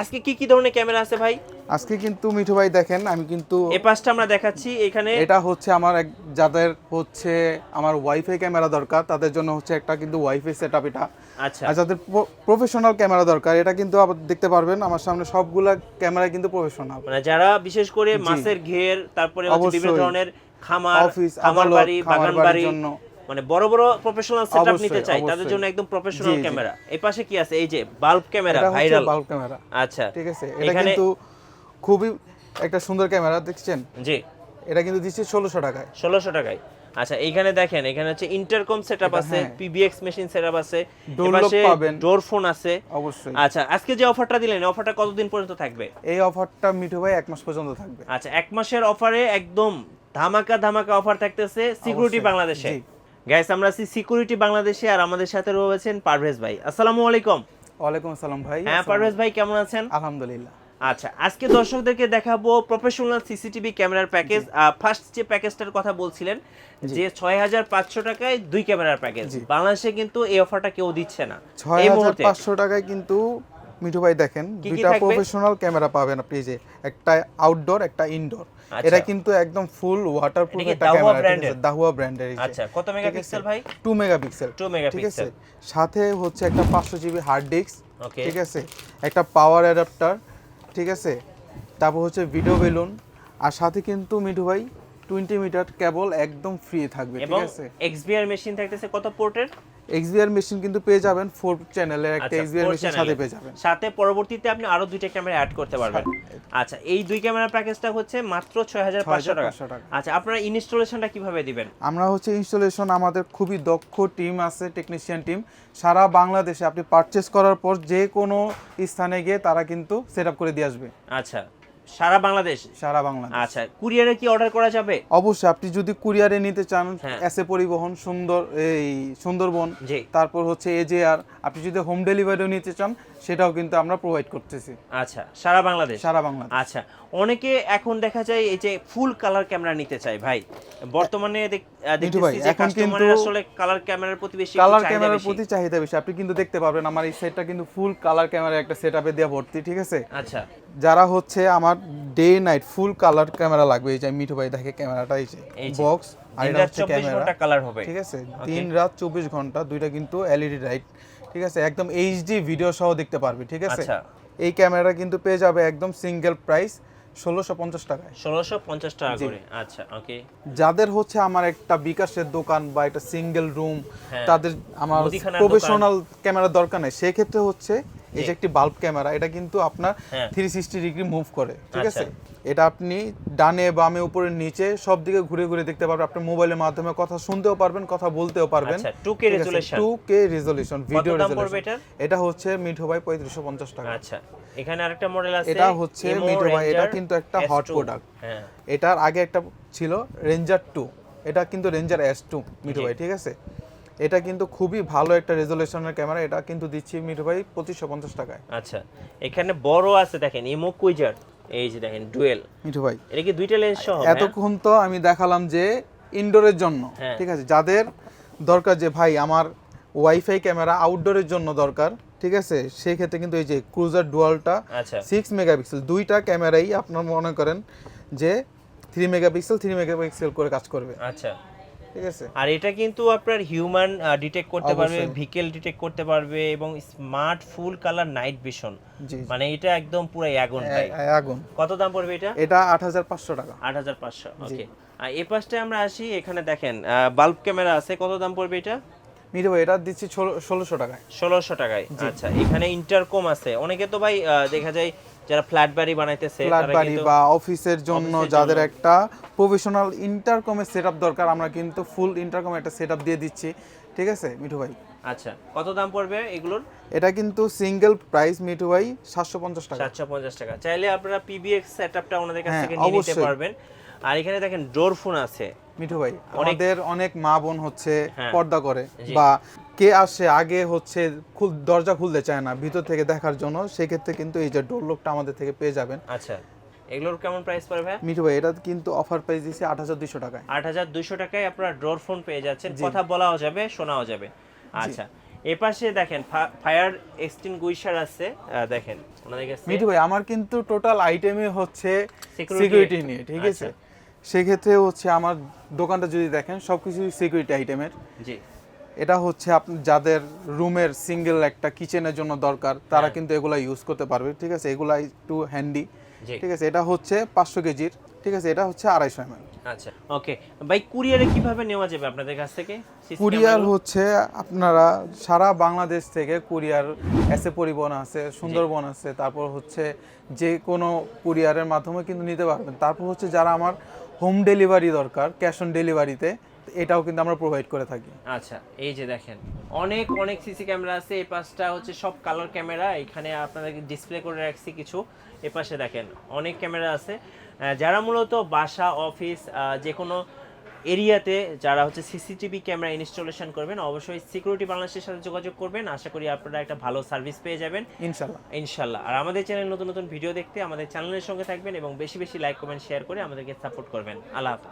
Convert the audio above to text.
আজকে কি কি ধরনের ক্যামেরা আছে ভাই? আজকে কিন্তু মিঠু ভাই দেখেন আমি কিন্তু এই পাশটা আমরা দেখাচ্ছি এখানে এটা হচ্ছে আমার এক যাদের হচ্ছে আমার ওয়াইফাই ক্যামেরা দরকার তাদের জন্য হচ্ছে একটা কিন্তু ওয়াইফাই সেট আপ এটা। আচ্ছা। আর যাদের প্রফেশনাল ক্যামেরা দরকার এটা কিন্তু আবার দেখতে পারবেন আমার সামনে সবগুলা ক্যামেরা কিন্তু প্রফেশনাল মানে যারা বিশেষ করে মাছের ঘের তারপরে হচ্ছে বিভিন্ন ধরনের খামার অফিস খামার আদালত বাড়ি বাগান বাড়ির জন্য। মানে বড় বড় প্রফেশনাল সেটআপ নিতে চাই তাদের জন্য একদম প্রফেশনাল। ক্যামেরা এই পাশে কি আছে? এই যে bulb camera viral bulb camera আচ্ছা। ঠিক আছে এটা কিন্তু খুবই একটা সুন্দর ক্যামেরা দেখছেন? জি। এটা কিন্তু দিচ্ছে ষোলোশো টাকায়। ষোলোশো টাকায়। আচ্ছা এইখানে দেখেন এখানে হচ্ছে ইন্টারকম সেটআপ আছে। পিবিএক্স মেশিন সেটআপ আছে পাবেন। ডোর ফোন আছে। অবশ্যই। আচ্ছা আজকে যে অফারটা দিলেন অফারটা কতদিন পর্যন্ত থাকবে? এই অফারটা মিঠু ভাই এক মাস পর্যন্ত থাকবে। আচ্ছা এক মাসের অফারে একদম ধামাকা ধামাকা অফার থাকতেছে সিকিউরিটি বাংলাদেশে। জি। গাইস আমরা আছি সিকিউরিটি বাংলাদেশে আর আমাদের সাথে রয়েছেন পারভেজ ভাই। আসসালামু আলাইকুম। ওয়ালাইকুম আসসালাম ভাই। হ্যাঁ পারভেজ ভাই কেমন আছেন? আলহামদুলিল্লাহ। আচ্ছা আজকে দর্শকদেরকে দেখাবো প্রফেশনাল সিসিটিভি ক্যামেরার প্যাকেজ ফার্স্ট যে প্যাকেজটার কথা বলছিলেন যে ছয় হাজার পাঁচশো টাকায় দুই ক্যামেরার প্যাকেজ বাংলাদেশে কিন্তু এই অফারটা কেউ দিচ্ছে না। ছয় হাজার পাঁচশো টাকায় কিন্তু মিঠু ভাই দেখেন দুইটা প্রফেশনাল ক্যামেরা পাবেন আপনি যে একটা আউটডোর একটা ইনডোর। এটা কিন্তু একদম ফুল ওয়াটারপ্রুফ একটা ক্যামেরা দাহুয়া ব্র্যান্ডের আচ্ছা কত মেগাপিক্সেল ভাই? টু মেগাপিক্সেল 2 ঠিক আছে? মেগাপিক্সেল সাথে হচ্ছে একটা পাঁচশো জিবি হার্ড ডিস্ক ওকে ঠিক আছে? একটা পাওয়ার অ্যাডাপ্টার ঠিক আছে? তারপর হচ্ছে ভিডিও বেলুন আর সাথে কিন্তু মিঠু ভাই টোয়েন্টি মিটার কেবল একদম ফ্রি থাকবে ঠিক এবং আছে? এক্সবিআর মেশিন থাকতেছে কত পোর্টের এক্সবিআর মেশিন কিন্তু পেয়ে যাবেন ফোর চ্যানেলের একটা আচ্ছা, এক্সবিআর মেশিন সাথে পেয়ে যাবেন। সাথে পরবর্তীতে আপনি আরও দুইটা ক্যামেরা অ্যাড করতে পারবেন। আচ্ছা এই দুই ক্যামেরা প্যাকেজটা হচ্ছে মাত্র ছয় হাজার পাঁচশো টাকা। 6,500 টাকা। আচ্ছা আপনারা ইনস্টলেশনটা কীভাবে দিবেন? আমরা হচ্ছে ইনস্টলেশন আমাদের খুবই দক্ষ টিম আছে টেকনিশিয়ান টিম সারা বাংলাদেশে আপনি পারচেস করার পর যে কোনো স্থানে গিয়ে তারা কিন্তু সেট করে দিয়ে আসবে। আচ্ছা সারা বাংলাদেশ? সারা বাংলাদেশ। আচ্ছা কুরিয়ারে কি অর্ডার করা যাবে? অবশ্যই আপনি যদি কুরিয়ারে নিতে চান হ্যাঁ। এসে পরিবহন সুন্দর এই সুন্দরবন তারপর হচ্ছে এজেআর আপনি যদি হোম ডেলিভারিও নিতে চান সেটাও কিন্তু আমরা প্রোভাইড করতেছি। আচ্ছা সারা বাংলাদেশ? সারা বাংলাদেশ। আচ্ছা অনেকে এখন দেখা যায় এই যে ফুল কালার ক্যামেরা নিতে চায় ভাই। বর্তমানে দেখ- দেখতেছি ভাই, যে কাস্টমারের কিন্তু আসলে কালার ক্যামেরার প্রতি বেশি কালার ক্যামেরার প্রতি চাহিদা বেশি। আপনি কিন্তু দেখতে পারবেন আমার এই সেটটা কিন্তু ফুল কালার ক্যামেরা একটা সেট আপে দেওয়া ভর্তি ঠিক আছে? আচ্ছা। যারা হচ্ছে আমার day night full colour camera লাগবে এই যে মিঠু ভাই দেখে ক্যামেরাটা এই যে, বক্স আর এটা হচ্ছে ক্যামেরা কালার হবে। ঠিক আছে? দিন রাত চব্বিশ ঘণ্টা দুইটা কিন্তু এলইডি লাইট ঠিক আছে? একদম এইচডি ভিডিও সহ দেখতে পারবে ঠিক আছে? আচ্ছা। এই ক্যামেরা কিন্তু পেয়ে যাবে একদম সিঙ্গেল প্রাইস ষোলোশো পঞ্চাশ টাকায়। ষোলোশো পঞ্চাশ টাকা করে। আচ্ছা ওকে যাদের হচ্ছে আমার একটা বিকাশের দোকান বা একটা সিঙ্গেল রুম হ্যাঁ। তাদের আমার প্রফেশনাল ক্যামেরা দরকার নেই। সেক্ষেত্রে হচ্ছে এই যে একটি বাল্ব ক্যামেরা এটা কিন্তু আপনার। থ্রি সিক্সটি ডিগ্রি মুভ করে ঠিক আচ্ছা। আছে? এটা আপনি ডানে বামে উপরে নিচে সব দিকে ঘুরে ঘুরে দেখতে পারবেন। আপনি মোবাইলের মাধ্যমে কথা শুনতেও পারবেন কথা বলতেও পারবেন। আচ্ছা 2K resolution two K resolution video resolution এটা হচ্ছে মিঠো ভাই পঁয়ত্রিশশো পঞ্চাশ টাকা। আচ্ছা এখানে আরেকটা মডেল আছে এটা হচ্ছে মিঠু ভাই, এটা কিন্তু একটা হট প্রোডাক্ট হ্যাঁ। এটার আগে একটা ছিল রেঞ্জার টু এটা কিন্তু ranger S two Mithu ji. ভাই ঠিক আছে? এটা কিন্তু খুবই ভালো একটা রেজলিউশনের ক্যামেরা এটা কিন্তু দিচ্ছি মিঠু ভাই পঁচিশশো পঞ্চাশ টাকায়। আচ্ছা এখানে বড় আছে দেখেন ইমো কুইজার এই যে দেখেন ডুয়েল। মিঠু ভাই এটা কি দুইটা লেন্স সহ হ্যাঁ? এতক্ষণ তো আমি দেখালাম যে ইনডোরের জন্য হ্যাঁ। ঠিক আছে? যাদের দরকার যে ভাই আমার ওয়াইফাই ক্যামেরা আউটডোরের জন্য দরকার ঠিক আছে? সেই ক্ষেত্রে কিন্তু এই যে ক্রুজার ডুয়ালটা সিক্স মেগাপিক্সেল দুইটা ক্যামেরাই আপনার মনে করেন যে থ্রি মেগাপিক্সেল থ্রি মেগাপিক্সেল করে কাজ করবে। আচ্ছা। ঠিক আছে? আর এটা কিন্তু আপনার হিউম্যান ডিটেক্ট করতে পারবে। ভিকেল ডিটেক্ট করতে পারবে এবং smart full colour night vision মানে এটা একদম পুরো আগুন ভাই। আগুন কত দাম পড়বে এটা? এটা আট হাজার পাঁচশো টাকা। আট হাজার পাঁচশো ওকে আর এই পাশটায় আমরা আসি এখানে দেখেন বাল্ব ক্যামেরা আছে কত দাম পড়বে এটা? মিঠু ভাই এটা দিচ্ছি ষোলোশো টাকায়। ষোলোশো টাকায়। আচ্ছা এখানে ইন্টারকম আছে। অনেকে তো ভাই দেখা যায় যারা ফ্ল্যাট বাড়ি বানাইতেছে ফ্ল্যাট বাড়ি বা অফিসের জন্য যাদের একটা প্রফেশনাল ইন্টারকমের সেট দরকার আমরা কিন্তু ফুল ইন্টারকম একটা সেট দিয়ে দিচ্ছি। ঠিক আছে মিঠু ভাই? আচ্ছা কত দাম পড়বে এগুলোর? এটা কিন্তু সিঙ্গেল প্রাইস মিঠু ভাই সাতশো পঞ্চাশ টাকা। সাতশো পঞ্চাশ টাকা। চাইলে আপনারা পিবিএক্স সেটআপটা ওনাদের কাছ হ্যাঁ, থেকে নিয়ে নিতে। পারবেন। আর এখানে দেখেন ডোর ফোন আছে। মিঠু ভাই আমাদের অনেক মা বোন হচ্ছে হ্যাঁ। পর্দা করে বা কে আসে আগে হচ্ছে খুল দরজা খুলতে চায় না ভিতর থেকে দেখার জন্য সেক্ষেত্রে কিন্তু এই যে ডোর লোকটা আমাদের থেকে পেয়ে যাবেন। আচ্ছা এগুলোর কেমন প্রাইস পড়বে ভাই মিঠু ভাই এটা কিন্তু অফার প্রাইস দিচ্ছে আট হাজার দুশো টাকায়। আট হাজার দুইশো টাকায় আপনারা ডোর ফোন পেয়ে যাচ্ছেন। কথা বলাও যাবে শোনাও যাবে। আচ্ছা এ পাশে দেখেন ফায়ার এক্সটিংগুইশার আছে দেখেন ওনাদের কাছে মিঠু ভাই আমার কিন্তু টোটাল আইটেমই হচ্ছে সিকিউরিটি নিয়ে ঠিক আছে? আচ্ছা। সেক্ষেত্রে হচ্ছে আমার দোকানটা যদি দেখেন সবকিছু সিকিউরিটি আইটেমের জি। এটা হচ্ছে আপনি যাদের রুমের সিঙ্গেল একটা কিচেনের জন্য দরকার তারা হ্যাঁ। কিন্তু এগুলা ইউজ করতে পারবে ঠিক আছে? এগুলা একটু হ্যান্ডি ঠিক আছে? এটা হচ্ছে পাঁচশো কেজির ঠিক আছে? এটা হচ্ছে আড়াইশো এম আচ্ছা ওকে। ভাই কুরিয়ারে কীভাবে নেওয়া যাবে আপনাদের কাছ থেকে? কুরিয়ার হচ্ছে আপনারা সারা বাংলাদেশ থেকে কুরিয়ার এসে পরিবহন আছে সুন্দরবন আছে তারপর হচ্ছে যে কোনো কুরিয়ারের মাধ্যমে কিন্তু নিতে পারবেন। তারপর হচ্ছে যারা আমার হোম ডেলিভারি দরকার, ক্যাশ অন ডেলিভারিতে, এটাও কিন্তু আমরা প্রোভাইড করে থাকি। আচ্ছা এই যে দেখেন, অনেক অনেক সিসি ক্যামেরা আছে, এই পাশটা হচ্ছে সব কালার ক্যামেরা এখানে আপনাদের ডিসপ্লে করে রাখছি কিছু। এ পাশে দেখেন, অনেক ক্যামেরা আছে। যারা মূলত বাসা অফিস যে কোনো এরিয়াতে যারা হচ্ছে সিসিটিভি ক্যামেরা ইনস্টলেশন করবেন অবশ্যই সিকিউরিটি বাংলাদেশের সাথে যোগাযোগ করবেন। আশা করি আপনারা একটা ভালো সার্ভিস পেয়ে যাবেন। ইনশাল্লাহ ইনশাল্লাহ আর আমাদের চ্যানেল নতুন নতুন ভিডিও দেখতে আমাদের চ্যানেলের সঙ্গে থাকবেন এবং বেশি বেশি লাইক কমেন্ট শেয়ার করে আমাদেরকে সাপোর্ট করবেন। আল্লাহ হাফেজ।